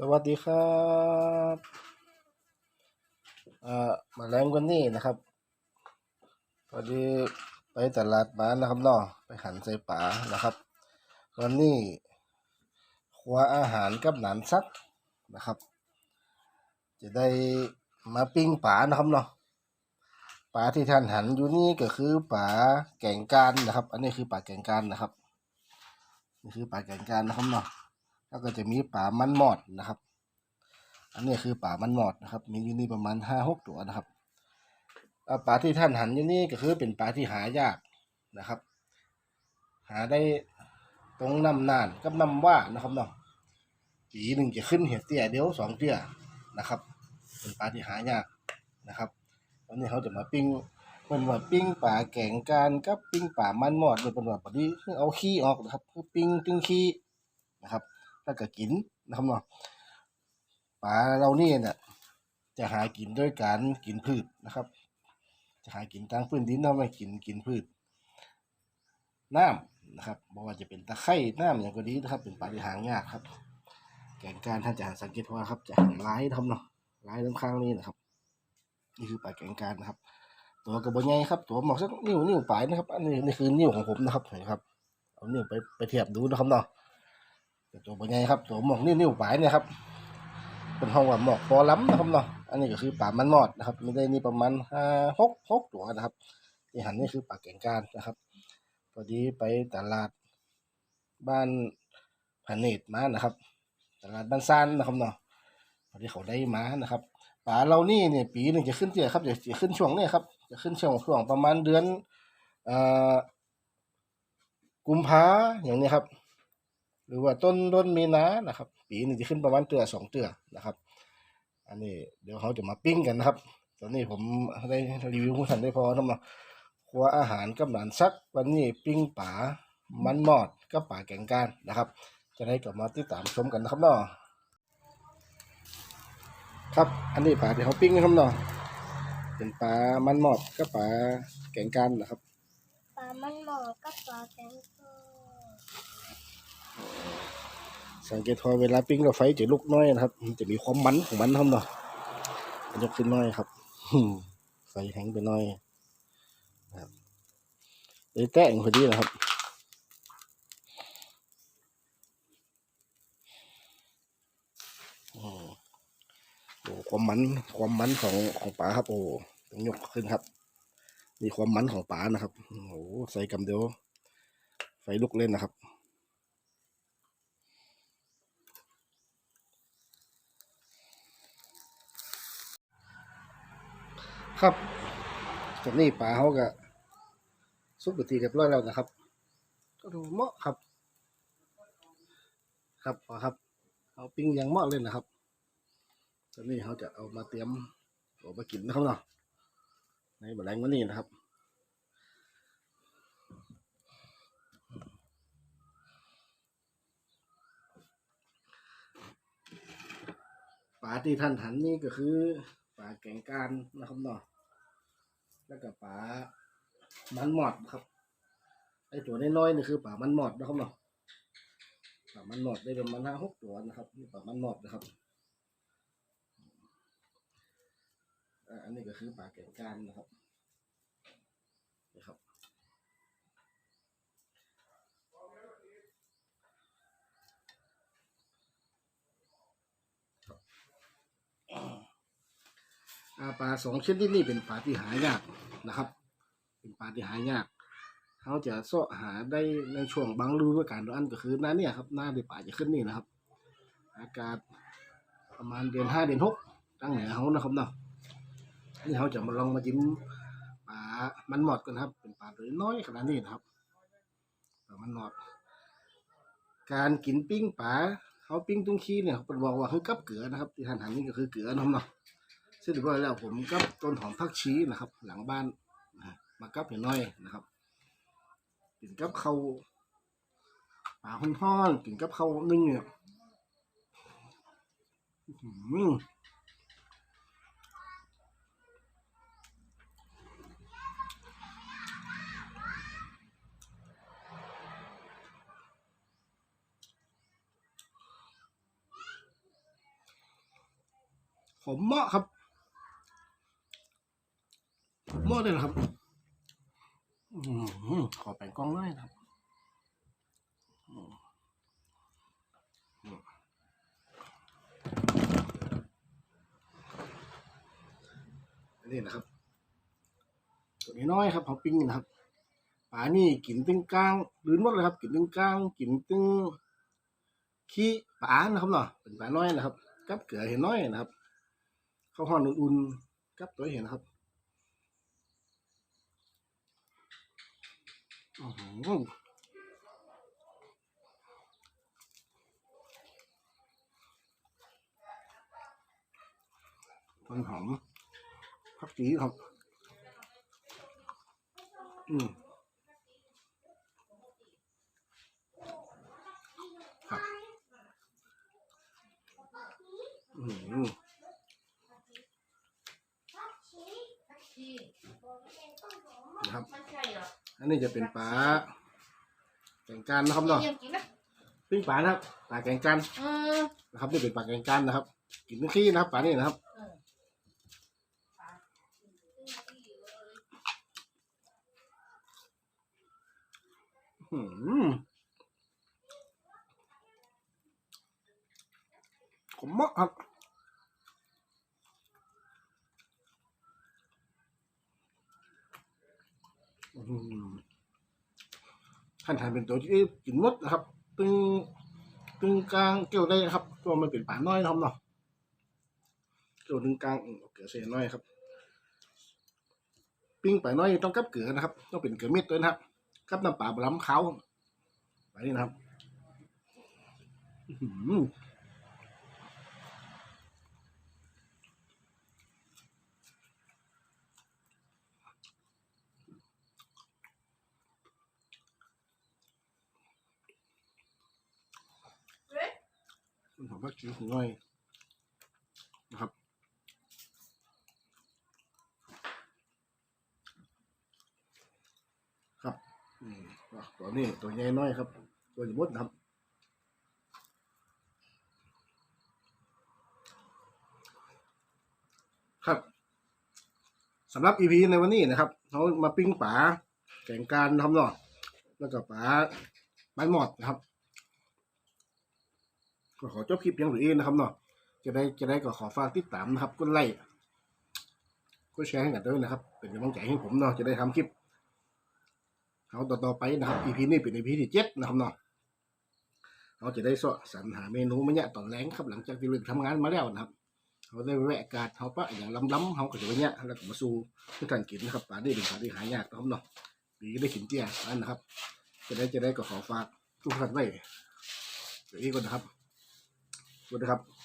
สวัสดีครับเอ่อมาแรงวันนี้นะครับพอดีไปตลาดมานะครับเนาะไปหันใส่ป๋านะครับวันนี้ครัวอาหารกับหนานซักนะครับ จะได้มาปิ้งป๋านะครับเนาะป๋าที่ท่านหันอยู่นี่ก็คือป๋าแก่งการนะครับ อันนี้คือป๋าแก่งการนะครับนี่คือป๋าแก่งการนะครับเนาะ แล้วก็จะมีป่ามันมอดนะครับ อันนี้คือป่ามันมอดนะครับ มีอยู่นี่ประมาณห้าหกตัวนะครับป่าที่ท่านหันอยู่นี่ก็คือเป็นป่าที่หายากนะครับ หาได้ตรงน้ำนานกับน้ำว่านะครับเนาะปีหนึ่งจะขึ้นเห็ดเตี้ยเดียวสองเตี้ยนะครับ เป็นป่าที่หายากนะครับวันนี้เขาจะมาปิ้งเป็นว่าปิ้งป่าแก่งการกับปิ้งป่ามันมอดเป็นว่าพอดีเอาขี้ออกนะครับ คือปิ้งตึงขี้นะครับ แล้วก็กินนะครับเนาะปลาเรานี่เนี่ยจะหากินด้วยการกินพืชนะครับ จะหากินตามพื้นดินเนาไม่กินกินพืช น้ำนะครับบอกว่าจะเป็นตะไคร่น้ำอย่างก็ดีนะครับ เป็นปลาที่หางยากครับ แกงการท่านจะหาสังเกตว่าครับ จะหางร้ายทำเนาะร้ายน้ำข้างนี้นะครับ นี่คือปลาแกงการนะครับ ตัวกระบอกใหญ่ครับ ตัวหมอกสักนิ้วนิ้วปลายนะครับ อันนี้นี่คือนิ้วของผมนะครับเห็นครับเอานิ้วไปไปเทียบดูนะครับเนาะ ตัวเป็นไงครับตัวหมอกนิ้วนิ้วปลายเนี่ยครับเป็นห้องว่าหมอกปอล้ำนะครับเนาะอันนี้ก็คือป่ามันมอดนะครับไม่ได้นี่ประมาณห้าหกหกตัวนะครับที่หันนี่คือป่าแก่งการนะครับพอดีไปตลาดบ้านพาเนตมานะครับ ตลาดบ้านซานนะครับเนาะพอดีเขาได้มานะครับป่าเรานี่เนี่ยปีหนึ่งจะขึ้นเตี้ยครับจะจะขึ้นช่วงเนี่ยครับจะขึ้นช่วงช่วงประมาณเดือนเอ่อกุมภาอย่างนี้ครับ หรือว่าต้นต้นมีนานะครับ ปีนึงจะขึ้นประมาณเตือสองเตือนะครับ อันนี้เดี๋ยวเขาจะมาปิ้งกันนะครับ ตอนนี้ผมได้รีวิวคุณสันได้พอทำมาครัวอาหารกับหลานซัก วันนี้ปิ้งป่ามันมอดกับป่าแกงการนะครับ จะได้กลับมาติดตามชมกันนะครับเนาะครับ อันนี้ป่าที่เขาปิ้งนะครับเนาะเป็นป่ามันมอดกับป่าแกงการนะครับปลามันหมอดกับปลาแกง สังเกตพอเวลาปิ้งเราไฟจะลุกน้อยนะครับ จะมีความมันของมันครับเนาะยกขึ้นน้อยครับไฟแห้งไปน้อยนะครับเลยแตะพอดีนะครับอืมโอ้ความมันความมันของของปลาครับ โอ้ต้องยกขึ้นครับนี่ความมันของปลานะครับโอ้ใส่กำเดียวไฟลุกเล่นนะครับ ครับตอนนี้ปลาเขาก็สุกไปทีเรียบร้อยแล้วนะครับ ก็ดูเหมาะครับ ครับครับ เอาปิ้งอยังเหมาะเลยนะครับ ตอนนี้เขาจะเอามาเตรียมเอามากินนะครับเนาะในบะแรงวันนี้นะครับปลาที่ท่านหันนี่ก็คือ ปลาแกงการนะครับเนาะแล้วก็ปลามันหมอดครับไอตัวน้อยๆนี่คือปลามันหมอดนะครับเนาะปลามันหมอดได้ประมาณห้าหกตัวนะครับนี่ปลามันหมอดนะครับอันนี้ก็คือปลาแกงการนะครับนี่ครับ อ่า ปลาสองชนิดนี้เป็นปลาที่หายากนะครับ เป็นปลาที่หายากเขาจะเสาะหาได้ในช่วงบางฤดูกาลอันก็คือหน้าเนี่ยครับหน้าที่ป่าจะขึ้นนี่นะครับ อากาศประมาณเดือนห้าเดือนหกตั้งเหนือเขานะครับเนาะนี่เขาจะมาลองมาจิ้มปลามันหมอดกันครับ เป็นปลาตัวน้อยขนาดนี้นะครับปลามันหมอด การกินปิ้งปลาเขาปิ้งตุ้งขี้เนี่ยเป็นบอกว่าคือกับเกลือนะครับ ที่ทานหันนี่ก็คือเกลือนะครับเนาะ เสร็จเรียบร้อยแล้วผมกับต้นหอมผักชีนะครับ หลังบ้านนะมากับอย่างน้อยนะครับกินกับเขาปลาห้อนๆกินกับเขานึ่งเนี่ยอื้อหือขมเหมาะครับ หมาะเลยนะครับอขอแป่งกล้องหน่อยนะครับนนี้นะครับตัวนี้น้อยครับเขาปิ้งนะครับปลานี่กินตึงกลางลื่นหมดเลยครับ กินตึงกลางกินตึงขี้ปลานะครับเนาะเป็นปลาน้อยนะครับกับเกลือเห็นน้อยนะครับข้าวห่อนอุ่นๆกับตัวเห็นนะครับอื้อหือ มันหอมผักชีครับ อืมครับอืมนะครับ มันใช่เหรอ อั นนี้จะเป็นปลาแกงกันนะครับเนาะยังกินนะปิ้งปลานะครับปลาแกงกันเออนะครับนี่เป็นปลาแกงกันนะครับ กินทั้งขี้นะครับปลานี่นะครับเอออืมขมมากครับอืม ท่านทานเป็นตัวที่กินมดนะครับ ตึงตึงกลางเกี่ยวได้นะครับ ตัวมันเป็นป่าน้อยนะครับเนาะเกี่ยวตึงกลางเกลือเสียน้อยครับ ปิ้งป่าน้อยต้องกับเกลือนะครับ ต้องเป็นเกลือเม็ดด้วยนะครับกับน้ำปลาบล้ำเขาไปนี่นะครับ หือมันหอมมากจิ้วน้อยนะครับครับอืมตัวนี้ตัวใหญ่น้อยครับ ตัวใหญ่มดนะครับครับสำหรับ EP ในวันนี้นะครับเขามาปิ้งปลาแกงการนะครับเนาะแล้วก็ปลาปลาหมอดนะครับ ก็ขอจบคลิปเพียงหรือเองนะครับเนาะจะได้จะได้ก็ขอฝากติดตามนะครับกดไลค์กดแชร์ให้กันด้วยนะครับ เป็นกำลังใจให้ผมเนาะจะได้ทำคลิปเอาต่อๆไปนะครับ EP นี้เป็น EP ที่เจ็ดนะครับเนาะเราจะได้สอสรรหาเมนูมาเนี่ยตอนแรงครับหลังจากที่เลิกทำงานมาแล้วนะครับเขาได้แวะกาศเขาปะอย่างล้ำๆเขาก็จะไปเนี่ยแล้วก็มาสู่เพื่อการกินนะครับปลาได้เป็นปลาที่หายากนะครับเนาะปีก็ได้กินเตี้ยนั่นนะครับ จะได้จะได้ก็ขอฝากทุกท่านไว้เดี๋ยวนี้ก่อนนะครับ สวัสดีครับ